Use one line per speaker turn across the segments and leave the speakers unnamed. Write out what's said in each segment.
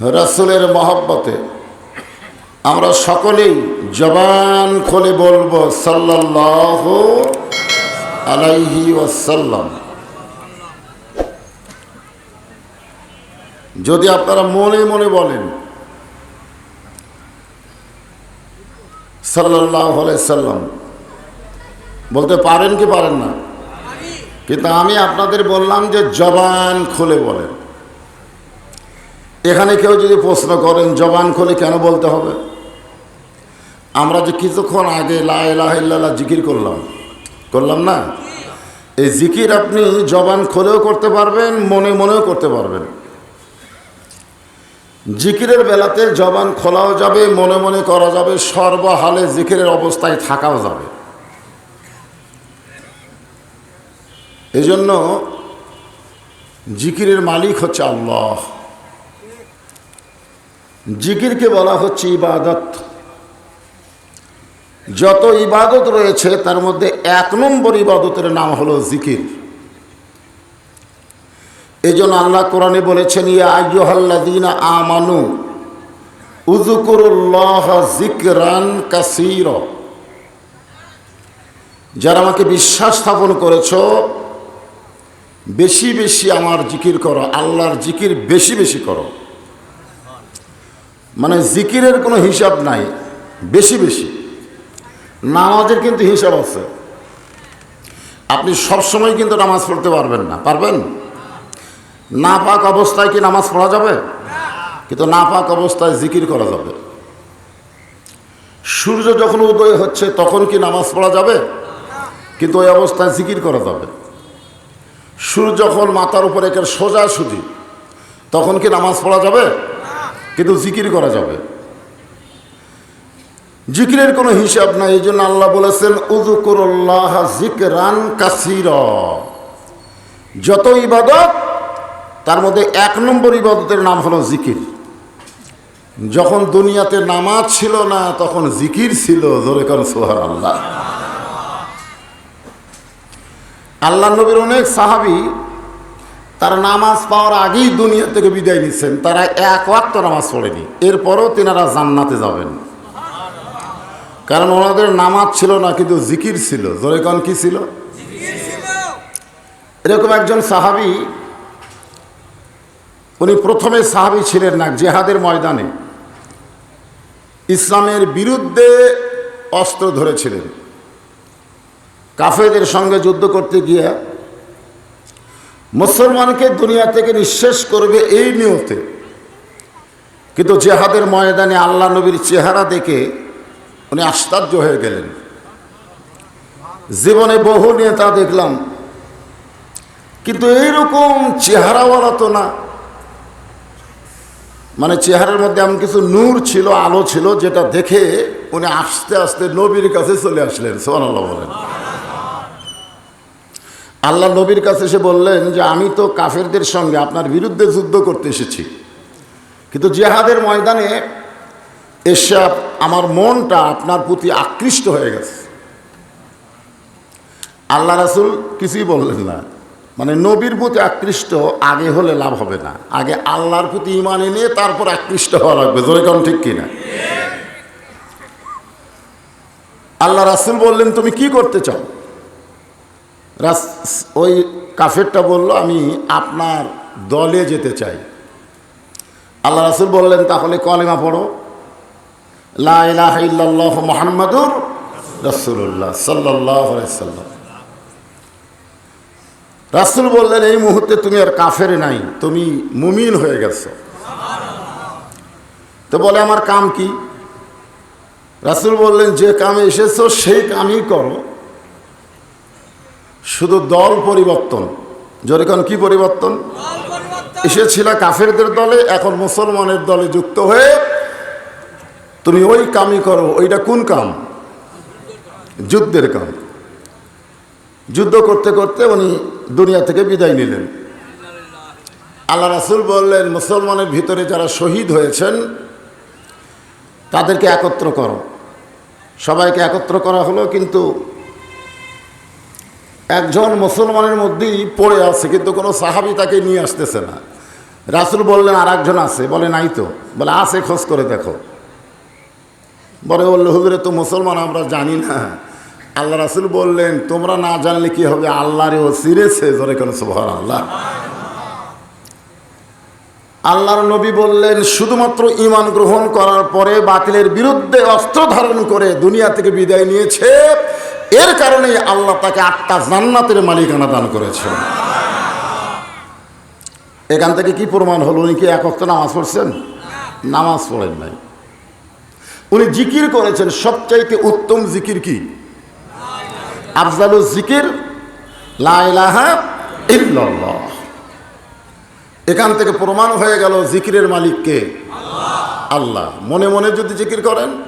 রসুলের মহব্বতে আমরা সকলেই জবান খোলে বলব সাল্লাহ আলাইহি ওয়াসাল্লাম। যদি আপনারা মনে মনে বলেন সাল্লাহ সাল্লাম বলতে পারেন কি পারেন না? কিন্তু আমি আপনাদের বললাম যে জবান খুলে বলেন। এখানে কেউ যদি প্রশ্ন করেন, জবান খুলে কেন বলতে হবে? আমরা যে কিছুক্ষণ আগে লাহ জিকির করলাম করলাম না? এই জিকির আপনি জবান খোলেও করতে পারবেন, মনে মনেও করতে পারবেন। জিকিরের বেলাতে জবান খোলাও যাবে, মনে মনে করা যাবে, সর্বহালে জিকিরের অবস্থায় থাকাও যাবে। এজন্য জিকিরের মালিক হচ্ছে আল্লাহ। জিকিরকে বলা হচ্ছে ইবাদত। যত ইবাদত রয়েছে, তার মধ্যে এক নম্বর ইবাদতের নাম হলো জিকির। এই জন্য আল্লাহ কোরআনে বলেছেন, ইয়া আমানু, উযকুরুল্লাহ যিকরান কাসীর। যারা আমাকে বিশ্বাস স্থাপন করেছ, বেশি বেশি আমার জিকির করো, আল্লাহর জিকির বেশি বেশি করো। মানে জিকিরের কোনো হিসাব নাই, বেশি বেশি। নামাজের কিন্তু হিসাব আছে। আপনি সবসময় কিন্তু নামাজ পড়তে পারবেন না পারবেন? না পাক অবস্থায় কি নামাজ পড়া যাবে? কিন্তু না পাক অবস্থায় জিকির করা যাবে। সূর্য যখন উদয় হচ্ছে, তখন কি নামাজ পড়া যাবে? কিন্তু ওই অবস্থায় জিকির করা যাবে। সূর্য যখন মাথার উপরে সোজা সুজি তখন কি নামাজ পড়া যাবে? কিন্তু জিকির করা যাবে। জিকিরের কোনো হিসাব নাই, এই জন্য আল্লাহ বলেছেন উজুকুরুল্লাহ জিকরান কাসির। যত ইবাদত, তার মধ্যে এক নম্বর ইবাদতের নাম হলো জিকির। যখন দুনিয়াতে নামাজ ছিল না, তখন জিকির ছিল, জোরে কর সোহার আল্লাহ আল্লাহ নবীর অনেক সাহাবি তারা নামাজ পাওয়ার আগেই দুনিয়া থেকে বিদায় নিচ্ছেন। তারা এক ওয়াক্ত নামাজ পড়েনি। এরপরও তেনারা জান্নাতে যাবেন। কারণ ওনাদের নামাজ ছিল না, কিন্তু জিকির ছিল। জোরে কন কি ছিল? এরকম একজন সাহাবি, উনি প্রথমে সাহাবি ছিলেন না, জেহাদের ময়দানে। ইসলামের বিরুদ্ধে অস্ত্র ধরেছিলেন। কাফেদের সঙ্গে যুদ্ধ করতে গিয়ে মুসলমানকে দুনিয়া থেকে নিঃশেষ করবে এই নিয়তে। কিন্তু জেহাদের ময়দানে আল্লাহ নবীর চেহারা দেখে উনি আশ্চর্য হয়ে গেলেন। জীবনে বহু নেতা দেখলাম, কিন্তু এইরকম চেহারাওয়ালা তো না। মানে চেহারার মধ্যে এমন কিছু নূর ছিল, আলো ছিল, যেটা দেখে উনি আস্তে আস্তে নবীর কাছে চলে আসলেন সোহান আল্লাহ বলেন। আল্লাহ নবীর কাছে এসে বললেন যে, আমি তো কাফেরদের সঙ্গে আপনার বিরুদ্ধে যুদ্ধ করতে এসেছি। কিন্তু জেহাদের ময়দানে এসে আমার মনটা আপনার প্রতি আকৃষ্ট হয়ে গেছে। আল্লাহ রাসুল কিছুই বললেন না। মানে নবীর প্রতি আকৃষ্ট আগে হলে লাভ হবে না। আগে আল্লাহর প্রতি ইমান এনে তারপর আকৃষ্ট হওয়া লাগবে। কারণ ঠিক কিনা? আল্লাহ রাসুল বললেন, তুমি কি করতে চাও? রাস ওই কাফেরটা বলল, আমি আপনার দলে যেতে চাই। আল্লাহ রাসুল বললেন, তাহলে কলেমা পড়ো। লাহ মোহাম্মদুর রসুল্লাহ সাল্লাহ সাল্লাম। রাসুল বললেন, এই মুহূর্তে তুমি আর কাফের নাই, তুমি মুমিন হয়ে গেছো। তো বলে, আমার কাম কি? রাসুল বললেন, যে কামে এসেছ, সেই কামই করো। শুধু দল পরিবর্তন। যেরকম কি পরিবর্তন? এসেছিল কাফেরদের দলে, এখন মুসলমানের দলে যুক্ত হয়ে তুমি ওই কামই করো, ওইটা কোন কাম? যুদ্ধের কাম। যুদ্ধ করতে করতে উনি দুনিয়া থেকে বিদায় নিলেন। আল্লাহ রাসুল বললেন, মুসলমানের ভিতরে যারা শহীদ হয়েছেন, তাদেরকে একত্র করো। সবাইকে একত্র করা হলো, কিন্তু একজন মুসলমানের মধ্যেই পড়ে আছে, কিন্তু কোনো সাহাবি তাকে নিয়ে আসতেছে না। রাসুল বললেন আর একজন আছে। বলে, নাই তো। বলে, আছে, খোঁজ করে দেখো। বলে বলল হুজুরে, তো মুসলমান, আমরা জানি না। আল্লাহ রাসুল বললেন, তোমরা না জানলে কি হবে? আল্লাহরে ও সিরেছে জোরে কেন সুবহান আল্লাহ আল্লাহর নবী বললেন, শুধুমাত্র ইমান গ্রহণ করার পরে বাতিলের বিরুদ্ধে অস্ত্র ধারণ করে দুনিয়া থেকে বিদায় নিয়েছে। এর কারণেই আল্লাহ তাকে আটটা জান্নাতের মালিকানা দান করেছেন। এখান থেকে কি প্রমাণ হলো? উনি কি এক অক্ত নামাজ পড়ছেন? নামাজ পড়েন নাই। উনি জিকির করেছেন। সবচাইতে উত্তম জিকির কি? আফজালুল জিকির এখান থেকে প্রমাণ হয়ে গেল জিকিরের মালিককে আল্লাহ। মনে মনে যদি জিকির করেন,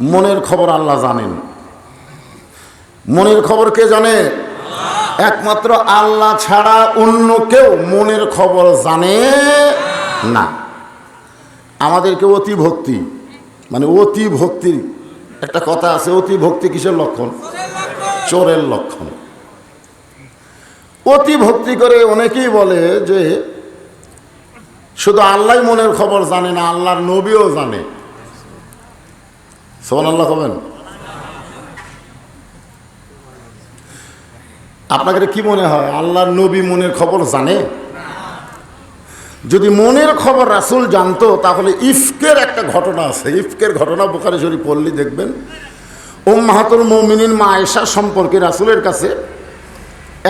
মনের খবর আল্লাহ জানেন। মনের খবর কে জানে? একমাত্র আল্লাহ ছাড়া অন্য কেউ মনের খবর জানে না। আমাদেরকে অতি ভক্তি মানে অতি ভক্তি একটা কথা আছে, অতি ভক্তি কিসের লক্ষণ? চোরের লক্ষণ। অতি ভক্তি করে অনেকেই বলে যে শুধু আল্লাহ মনের খবর জানে না, আল্লাহর নবীও জানে। সোমান আল্লাহ হবেন আপনাকে কি মনে হয়, আল্লাহর নবী মনের খবর জানে? যদি মনের খবর রাসুল জানতো, তাহলে ইফকের একটা ঘটনা আছে। ইফকের ঘটনা বোকারে শরীফ পড়লি দেখবেন ওম মাহাতুল মৌমিনিন মা আয়েশা সম্পর্কে রাসুলের কাছে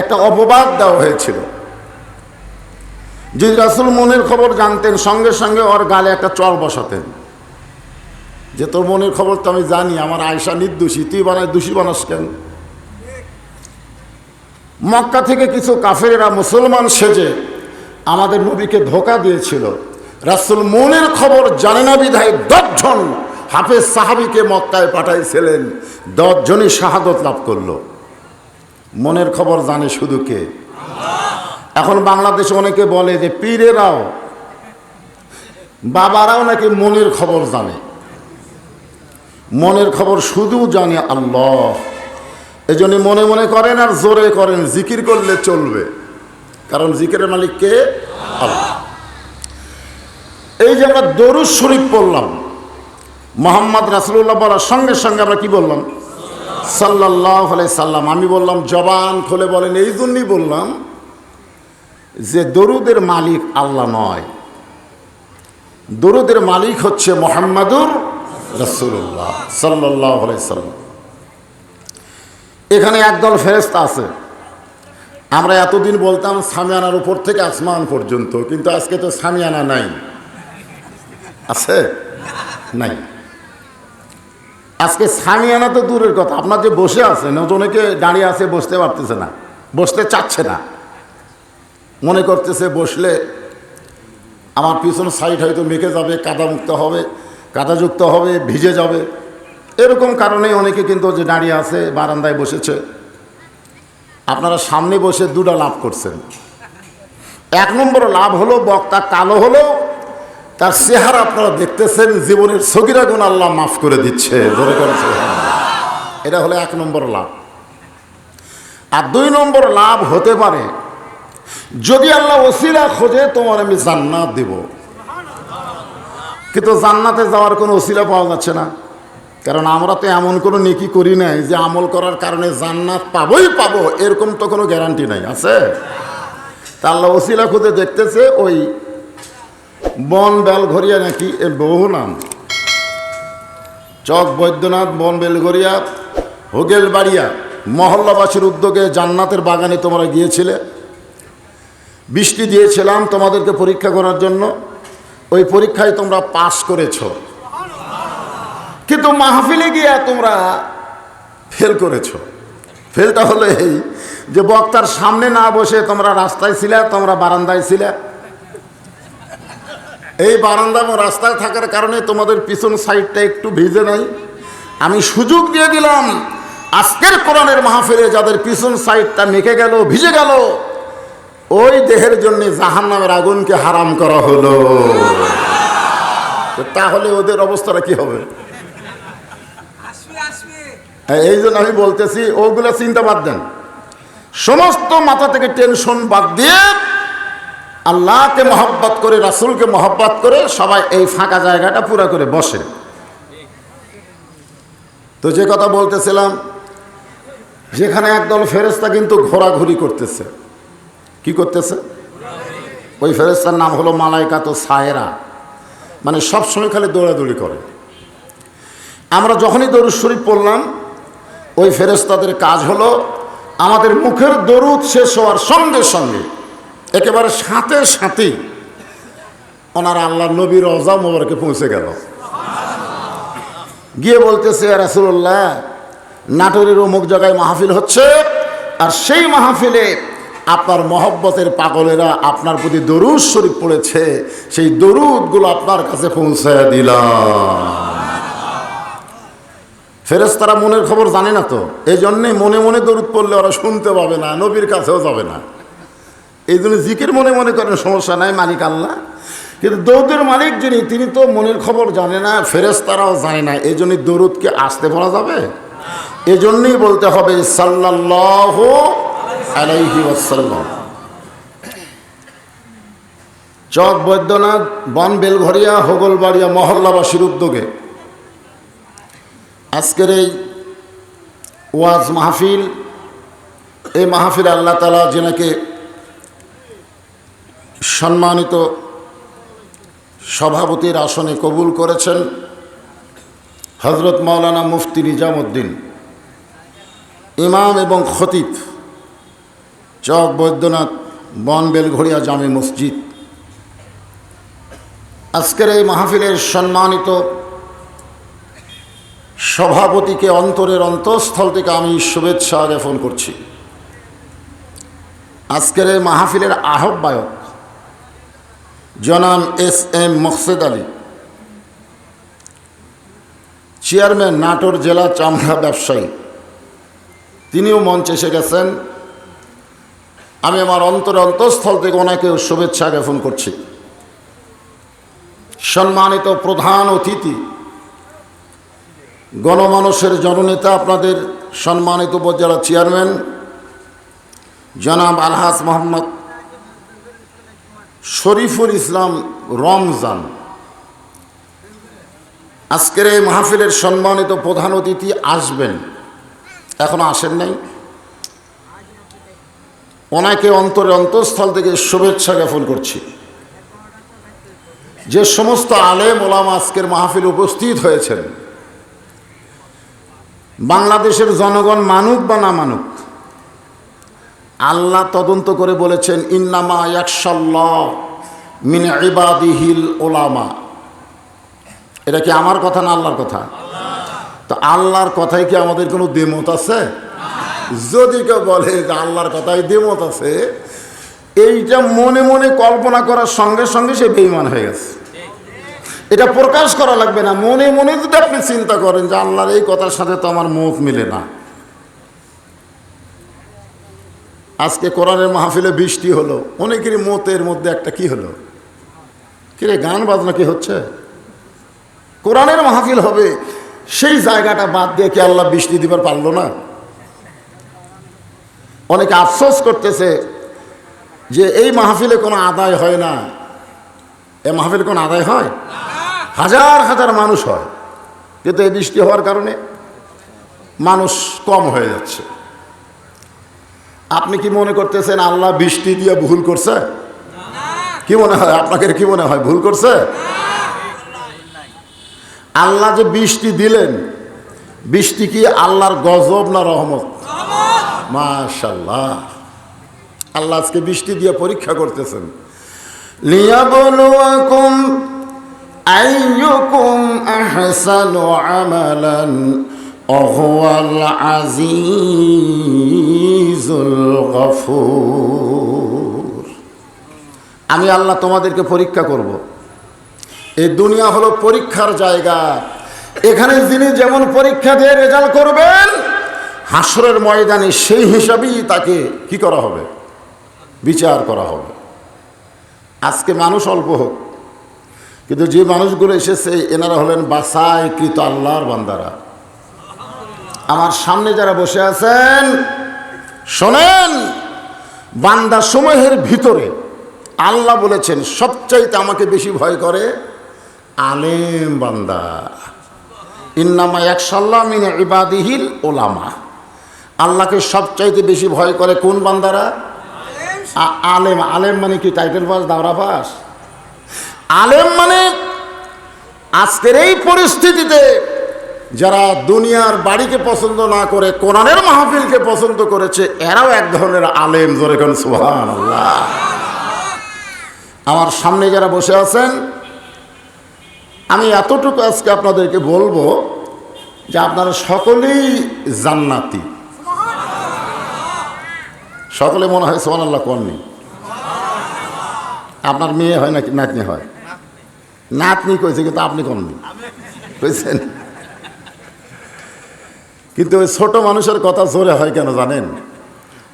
একটা অপবাদ দেওয়া হয়েছিল। যদি রাসুল মনের খবর জানতেন, সঙ্গে সঙ্গে ওর গালে একটা চর বসাতেন। যে তোর মনের খবর তো আমি জানি, আমার আয়সা নির্দোষী, তুই বানায় দোষী বানাস কেন? মক্কা থেকে কিছু কাফেরেরা মুসলমান সেজে আমাদের নবীকে ধোকা দিয়েছিল। রাসুল মনের খবর জানে না বিধায় দশজন হাফেজ সাহাবিকে মক্কায় পাঠাইছিলেন। দশজনই শাহাদত লাভ করল। মনের খবর জানে শুধু কে? এখন বাংলাদেশে অনেকে বলে যে, পীরেরাও। বাবারাও নাকি মনের খবর জানে। মনের খবর শুধু জানে আল্লাহ। এই জন্য মনে মনে করেন আর জোরে করেন, জিকির করলে চলবে। কারণ জিকিরের মালিক কে? আল্লাহ। এই যে আমরা দরুদ শরীফ পড়লাম, মোহাম্মদ রাসুল্লাহ বলার সঙ্গে সঙ্গে আমরা কি বললাম? সাল্লাহ সাল্লাম। আমি বললাম, জবান খুলে বলেন, এই জন্যই বললাম যে দরুদের মালিক আল্লাহ নয়। দরুদের মালিক হচ্ছে মোহাম্মদুর রসুল্লাহ সাল্লাহ সাল্লাম। এখানে একদল ফেরেস্তা আছে। আমরা এতদিন বলতাম, সামিয়ানার উপর থেকে আসমান পর্যন্ত, কিন্তু আজকে তো সামিয়ানা নাই। আছে? নাই। আজকে সামিয়ানা তো দূরের কথা। আপনার যে বসে আছেন অনেকে দাঁড়িয়ে আছে, বসতে পারতেছে না, বসতে চাচ্ছে না। মনে করতেছে, বসলে আমার পিছন সাইড হয়তো মেখে যাবে, কাদামুক্ত হবে, কাদাযুক্ত হবে, ভিজে যাবে। এরকম কারণেই অনেকে কিন্তু যে দাঁড়িয়ে আছে, বারান্দায় বসেছে। আপনারা সামনে বসে দুটা লাভ করছেন। এক নম্বর লাভ হলো, বক্তা কালো হলো, তার চেহারা আপনারা দেখতেছেন, জীবনের সগিরা গুণ আল্লাহ মাফ করে দিচ্ছে। এটা হলো এক নম্বর লাভ। আর দুই নম্বর লাভ হতে পারে, যদি আল্লাহ ওসিলা খোঁজে, তোমার আমি জান্নাত দিব। কিন্তু জান্নাতে যাওয়ার কোনো ওসিলা পাওয়া যাচ্ছে না। কারণ আমরা তো এমন কোনো নেকি করি নাই যে আমল করার কারণে জান্নাত পাবোই পাবো, এরকম তো কোনো গ্যারান্টি নাই, আছে? তা আল্লাহ ওসিলা খুঁজে দেখতেছে ওই বন বেলঘরিয়া নাকি এর বহু নাম। চক বৈদ্যনাথ, বন বেলঘরিয়া হোগেল বাড়িয়া মহল্লাবাসীর উদ্যোগে জান্নাতের বাগানে তোমরা গিয়েছিলে। বৃষ্টি দিয়েছিলাম তোমাদেরকে পরীক্ষা করার জন্য। ওই পরীক্ষায় তোমরা পাশ করেছ। কিন্তু মাহফিলে গিয়া তোমরা ফেল করেছ। ফেলটা হলো এই যে বক্তার সামনে না বসে তোমরা রাস্তায় ছিলে, তোমরা বারান্দায় ছিলে। এই বারান্দা এবং রাস্তায় থাকার কারণে তোমাদের পিছন সাইডটা একটু ভিজে নাই। আমি সুযোগ দিয়ে দিলাম, আজকের কোরআনের মাহফিলে যাদের পিছন সাইডটা মেখে গেল, ভিজে গেল, ওই দেহের জন্য জাহান নামের আগুনকে হারাম করা হলো। তাহলে ওদের অবস্থাটা কি হবে? এই জন্য আমি বলতেছি, ওগুলো চিন্তা বাদ দেন। সমস্ত মাথা থেকে টেনশন বাদ দিয়ে আল্লাহকে মহব্বত করে, রাসুলকে মহব্বত করে সবাই এই ফাঁকা জায়গাটা পুরো করে বসে। তো যে কথা বলতেছিলাম, যেখানে একদল ফেরেস্তা কিন্তু ঘোরাঘুরি করতেছে। কি করতেছে? ওই ফেরেস্তার নাম হলো মালাইকা তো সায়েরা। মানে সবসময় খালি দৌড়াদৌড়ি করে। আমরা যখনই দরুদ শরীফ পড়লাম ওই ফেরেস্তাদের কাজ হলো আমাদের মুখের দরুদ শেষ হওয়ার সঙ্গে সঙ্গে একেবারে সাথে সাথে ওনারা আল্লাহ নবীর রজা মোবারকে পৌঁছে গেল। গিয়ে বলতেছে রাসুল্লাহ নাটোরের অমুক জায়গায় মাহফিল হচ্ছে আর সেই মাহফিলে আপনার মহব্বতের পাগলেরা আপনার প্রতি দরুদ শরীফ পড়েছে। সেই দরুদগুলো আপনার কাছে পৌঁছায় দিলাম। ফেরেস্তারা মনের খবর জানে না তো। এই জন্যে মনে মনে দরুদ পড়লে ওরা শুনতে পাবে না, নবীর কাছেও যাবে না। এই জন্য জিকের মনে মনে করেন, সমস্যা নাই, মালিক আল্লাহ। কিন্তু দৌদের মালিক যিনি, তিনি তো মনের খবর জানে না ফেরেস্তারাও জানে না। এই জন্যই দরুদকে আসতে পড়া যাবে। এই জন্যই বলতে হবে সাল্লাহ চক বৈদ্যনাথ বন বেলঘরিয়া হোগলবাড়িয়া, মহল্লাবাসীর উদ্যোগে আজকের এই ওয়াজ মাহফিল, এই মাহফিল আল্লাহ তালা যেনাকে সম্মানিত সভাপতির আসনে কবুল করেছেন হজরত মাওলানা মুফতি নিজামুদ্দিন, ইমাম এবং খতিব চক বৈদ্যনাথ বন বেলঘড়িয়া জামে মসজিদ। আজকের এই মাহফিলের সম্মানিত সভাপতিকে অন্তরের অন্তঃস্থল থেকে আমি শুভেচ্ছা জ্ঞাপন করছি। আজকের এই মাহফিলের আহ্বায়ক জনাম S M Maksed Ali, chairman Natore জেলা চামড়া ব্যবসায়ী। তিনিও মঞ্চে এসে গেছেন। আমি আমার অন্তর অন্তঃস্থল থেকে ওনাকেও শুভেচ্ছা জ্ঞাপন করছি। সম্মানিত প্রধান অতিথি গণমানুষের জননেতা আপনাদের সম্মানিত উপজেলা চেয়ারম্যান, জনাব আলহাজ মোহাম্মদ শরীফুল ইসলাম রমজান। আজকের এই মাহফিলের সম্মানিত প্রধান অতিথি আসবেন, এখনও আসেন নাই। ওনাকে অন্তরে অন্তঃস্থল থেকে শুভেচ্ছা জ্ঞাপন করছি। যে সমস্ত আলেম ওলাম আজকের মাহফিল উপস্থিত হয়েছেন বাংলাদেশের জনগণ মানুক বা না মানুক, আল্লাহ তদন্ত করে বলেছেন, ইন্নামা ইয়াকশাল্লাহ মিন ইবাদিহিল ওলামা এটা কি আমার কথা না আল্লাহর কথা? তো আল্লাহর কথায় কি আমাদের কোনো দেমত আছে? যদি কেউ বলে যে আল্লাহর কথায় দেমত আছে, এইটা মনে মনে কল্পনা করার সঙ্গে সঙ্গে সে বেইমান হয়ে গেছে। এটা প্রকাশ করা লাগবে না। মনে মনে যদি আপনি চিন্তা করেন যে আল্লাহর এই কথার সাথে তো আমার মত মিলে না। আজকে কোরআনের মাহফিলে বৃষ্টি হলো। অনেকেরই মতের মধ্যে একটা কি হলো? কিরে, গান বাজনা কি হচ্ছে? কোরআনের মাহফিল হবে, সেই জায়গাটা বাদ দিয়ে কি আল্লাহ বৃষ্টি দিবার পারল না? অনেকে আফসোস করতেছে যে এই মাহফিলে কোনো আদায় হয় না। এ মাহফিলে কোনো আদায় হয়? হাজার হাজার মানুষ হয়। কিন্তু এই বৃষ্টি হওয়ার কারণে মানুষ কম হয়ে যাচ্ছে। আপনি কি মনে করতেছেন আল্লাহ বৃষ্টি দিয়ে ভুল করছে? কি মনে হয়? আপনাকে কি মনে হয় ভুল করছে? আল্লাহ যে বৃষ্টি দিলেন, বৃষ্টি কি আল্লাহর গজব না রহমত? মাশাল্লাহ আল্লাহ আজকে বৃষ্টি দিয়ে পরীক্ষা করতেছেন। লিয়াবলুয়াকুম আইয়ুকুম আহসানু আমালান অহুয়াল আজিজুল গফুর আমি আল্লাহ তোমাদেরকে পরীক্ষা করব। এই দুনিয়া হলো পরীক্ষার জায়গা। এখানে যিনি যেমন পরীক্ষা দিয়ে রেজাল্ট করবেন হাসরের ময়দানে সেই হিসাবেই তাকে কি করা হবে? বিচার করা হবে। আজকে মানুষ অল্প হোক। কিন্তু যে মানুষগুলো এসেছে, এনারা হলেন বাসাইকৃত আল্লাহর বান্দারা। আমার সামনে যারা বসে আছেন, শোনেন, বান্দা সমূহের ভিতরে আল্লাহ বলেছেন, সবচাইতে আমাকে বেশি ভয় করে আলেম বান্দা। ইন্নামা একশাল্লাহ মিন ইবাদিহিল ওলামা আল্লাহকে সবচাইতে বেশি ভয় করে কোন বান্দারা? আলেম। আলেম মানে কি? টাইটেল পাস দাওরা পাস আলেম মানে আজকের এই পরিস্থিতিতে যারা দুনিয়ার বাড়িকে পছন্দ না করে, কোরআনের মাহফিলকে পছন্দ করেছে, এরাও এক ধরনের আলেম ধরে কোন? সুহান আমার সামনে যারা বসে আছেন, আমি এতটুকু আজকে আপনাদেরকে বলব যে আপনারা সকলেই জান্নাতি। সকলে মনে হয় সোহান আল্লাহ কননি? আপনার মেয়ে হয় নাকি নাতনি হয়? নাতনি কইছে, কিন্তু আপনি কননি বুঝছেন কিন্তু ওই ছোট মানুষের কথা জোরে হয় কেন জানেন?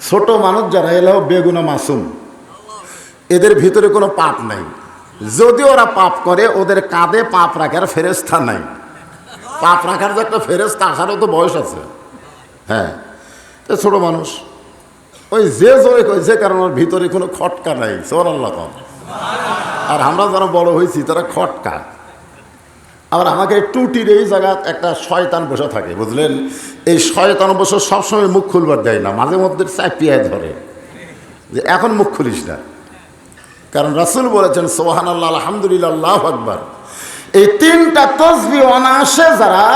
ছোট মানুষ যারা এলো বেগুনা মাসুম। এদের ভিতরে কোনো পাপ নাই। যদি ওরা পাপ করে, ওদের কাঁধে পাপ রাখার ফেরেস্তা নাই। পাপ রাখার যে একটা ফেরেস্তা আসারও তো বয়স আছে। হ্যাঁ তো ছোট মানুষ। ওই যে জোরে কই যে কারণ ওর ভিতরে কোনো খটকা নাই। সোর আল্লাহ কম আর আমরা যারা বড় হয়েছি তারা খটকা, আবার আমাকে টুটির এই জায়গা একটা শয়তান বসে থাকে, বুঝলেন? এই শয়তান বসে সবসময় মুখ খুলবার দেয় না, মাঝে মধ্যে চাপিয়ে ধরে। যে এখন মুখ খুলিস না। কারণ রাসুল বলেছেন সোহান আল্লাহ আলহামদুলিল্লাহ, আকবর। এই তিনটা তসবি অনায়াসে যারা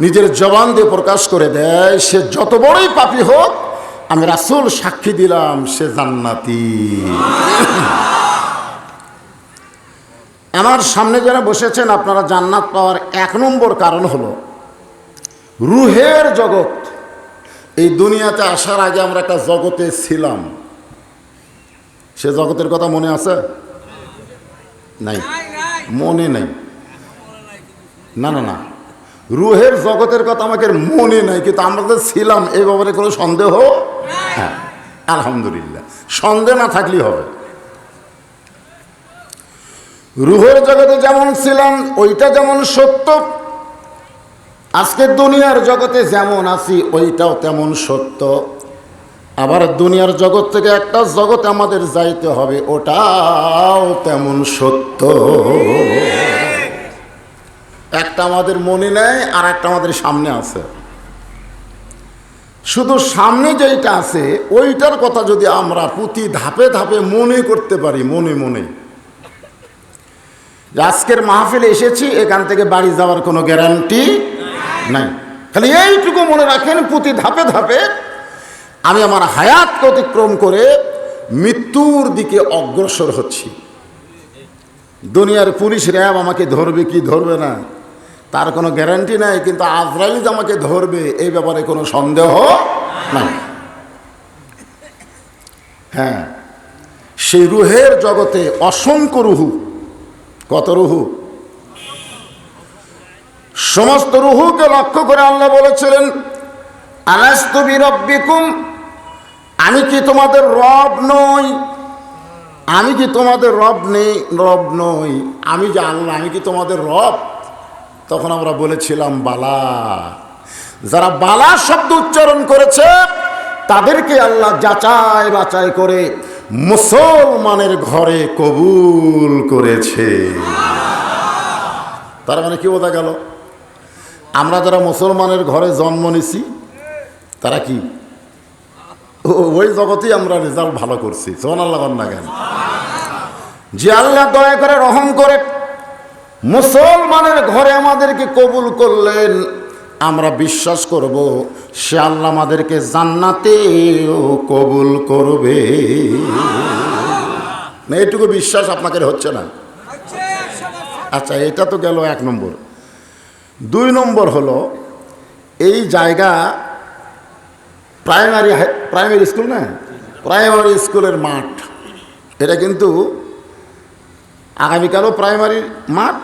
নিজের জবান দিয়ে প্রকাশ করে দেয়, সে যত বড়ই পাপি হোক, আমি রাসুল সাক্ষী দিলাম, সে জান্নাতি। আমার সামনে যারা বসেছেন, আপনারা জান্নাত পাওয়ার এক নম্বর কারণ হলো, রুহের জগৎ। এই দুনিয়াতে আসার আগে আমরা একটা জগতে ছিলাম। সে জগতের কথা মনে আছে? নাই। মনে নেই। না না না। রুহের জগতের কথা আমাকে মনে নাই, কিন্তু আমরা তো ছিলাম এই ব্যাপারে কোনো সন্দেহ? হ্যাঁ আলহামদুলিল্লাহ। সন্দেহ না থাকলেই হবে। রুহের জগতে যেমন ছিলাম, ওইটা যেমন সত্য। আজকে দুনিয়ার জগতে যেমন আছি, ওইটাও তেমন সত্য। আবার দুনিয়ার জগৎ থেকে একটা জগতে আমাদের যাইতে হবে, ওটাও তেমন সত্য। একটা আমাদের মনে নেয় আর একটা আমাদের সামনে আছে। শুধু সামনে যেইটা আছে, ওইটার কথা যদি আমরা প্রতি ধাপে ধাপে মনে করতে পারি, মনে মনে। আজকের মাহফিলে এসেছি, এখান থেকে বাড়ি যাওয়ার কোনো গ্যারান্টি নাই। খালি এইটুকু মনে রাখেন প্রতি ধাপে ধাপে আমি আমার হায়াত অতিক্রম করে মৃত্যুর দিকে অগ্রসর হচ্ছি। দুনিয়ার পুলিশ র্যাব আমাকে ধরবে কি ধরবে না, তার কোনো গ্যারান্টি নাই, কিন্তু আজরাইল আমাকে ধরবে এই ব্যাপারে কোনো সন্দেহ নাই। হ্যাঁ সেই রুহের জগতে অসংখ্য রুহু কত রুহু? সমস্ত রুহুকে লক্ষ্য করে আল্লাহ বলেছিলেন আমি কি তোমাদের রব নই? আমি কি তোমাদের রব নেই রব নই? আমি যে আল্লাহ, আমি কি তোমাদের রব? তখন আমরা বলেছিলাম, বালা। যারা বালা শব্দ উচ্চারণ করেছে, তাদেরকে আল্লাহ যাচাই বাচাই করে মুসলমানের ঘরে কবুল করেছে। তার মানে কি বোঝা গেল? আমরা যারা মুসলমানের ঘরে জন্ম নিছি, তারা কি? ওই জগতেই আমরা রেজাল্ট ভালো করছি। সোহান আল্লাহ না কেন? যে আল্লাহ দয়া করে রহম করে মুসলমানের ঘরে আমাদেরকে কবুল করলেন আমরা বিশ্বাস করব, সে আল্লাহ আমাদেরকে জান্নাতেও কবুল করবে। না এইটুকু বিশ্বাস আপনাকে হচ্ছে না। আচ্ছা এটা তো গেল এক নম্বর। দুই নম্বর হলো, এই জায়গা প্রাইমারি প্রাইমারি স্কুল না? প্রাইমারি স্কুলের মাঠ। এটা কিন্তু আগামীকালও প্রাইমারি মাঠ?